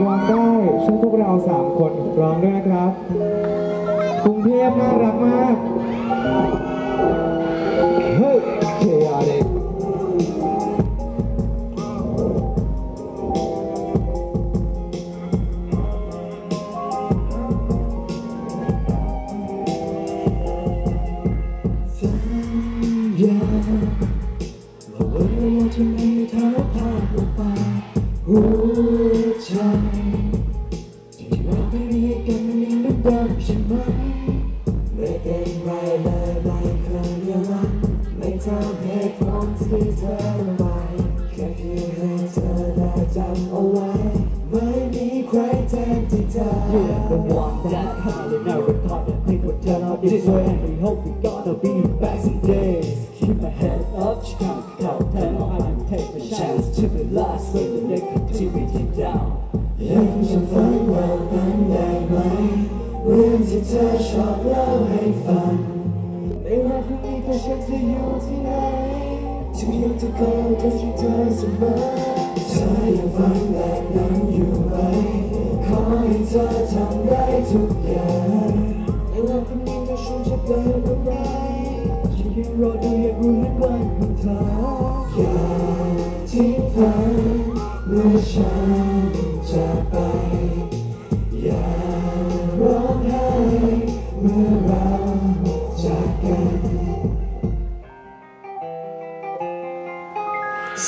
ร้องได้ช่วยพวกเราสามคนร้องด้วยนะครับ กรุงเทพน่ารักมาก เฮ้ย chaotic สัญญาว่าวันที่ไม่เท้าพาลงไปหัวใจ เราไม่มีกันมันยังไม่ดังใช่ไหมไม่เป็นไรเลยไม่เคยเรียกว่าไม่ทำให้ความที่เธอระบายแค่เพียงให้เธอได้จำเอาไว้ ไม่มีใครแทนที่เธอ You're the one that hardly never thought that things would turn out this way And we hope we gonna be back someday Keep my head up, she can't count Tell me I can take the chance to the last So the negativity down ยังจำฝันเรานั้นได้ไหมเรื่องที่เธอชอบเล่าให้ฟังไม่ว่าพรุ่งนี้เธอฉันจะอยู่ที่ไหนฉันยังจะคอยเธอช่เธอเสมอเธอยังฝันแบบนั้นอยู่ไหมขอให้เธอทำได้ทุกอย่างไม่ว่าพรุ่งนี้เธอฉันจะเป็นอะไรฉันยังรอดูอยากรู้เห็นวันของเธออย่าทิ้งฝันเมื่อฉัน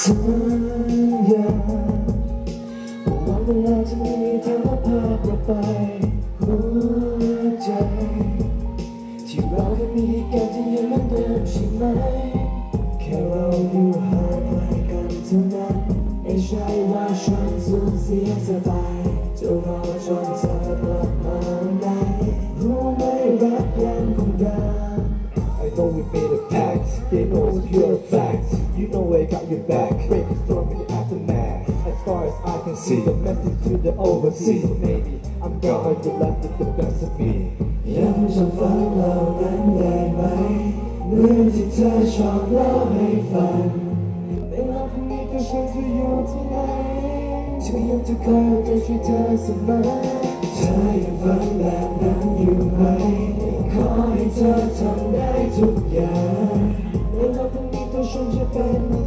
สัญญาว่าวันเวลาจะไม่มีเธอมาพาเราไปหัวใจ ที่เราเคยมีกันจะยังเหมือนเดิมใช่ไหม แค่เราอยู่ห่างไกลกันเท่านั้นไม่ใช่ว่าฉันสูญเสียเธอไป as I can see, the message to the overseas. So maybe I'm gonna be left with the best of me. ยังจำฝันเรานั้นได้ไหมเรื่องที่เธอชอบเล่าให้ฟังไม่ว่าพรุ่งนี้ตัวฉันจะอยู่ที่ไหนฉันยังจะคอยจะช่วยเธอเสมอเธอยังฝันแบบนั้นอยู่ไหมขอให้เธอทำได้ทุกอย่างไม่ว่าพรุ่งนี้ตัวฉันจะเป็นอะไรฉัน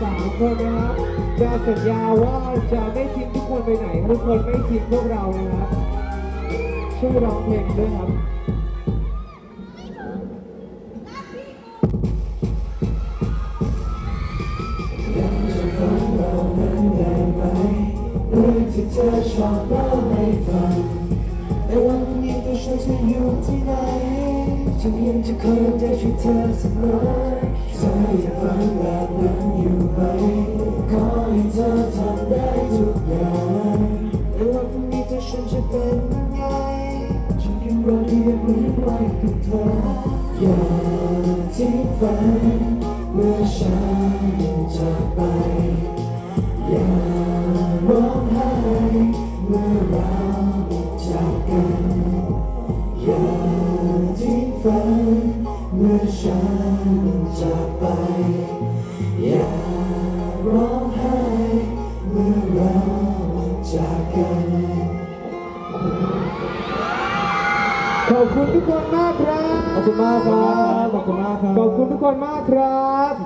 สามคนนะครับจะสัญญาว่าจะไม่ทิ้งทุกคนไปไหนทุกคนไม่ทิ้งพวกเรานะครับช่วยร้องเพลงด้วยครับจะฟังเรานั้นได้ไหมเรื่องที่เธอชอบเล่าให้ฟังแต่วันนี้ตัวฉันจะอยู่ที่ไหน ฉันยังจะคอยจะช่วยเธอเสมอเธออยังฟังแบบนั้นอยู่ไหมขอให้เธอทำได้ทุกอย่างแต่วันนี้ตัวฉันจะเป็นยังไงฉันยังรอดูยังรู้ไว้กับเธออย่าทิ้งฝันเมื่อฉันจากไปอย่าร้องไห้เมื่อเราจากกัน ฉันจากไป อย่าร้องไห้เมื่อเราจากกัน ขอบคุณทุกคนมากครับ ขอบคุณมากครับ ขอบคุณมากครับ ขอบคุณทุกคนมากครับ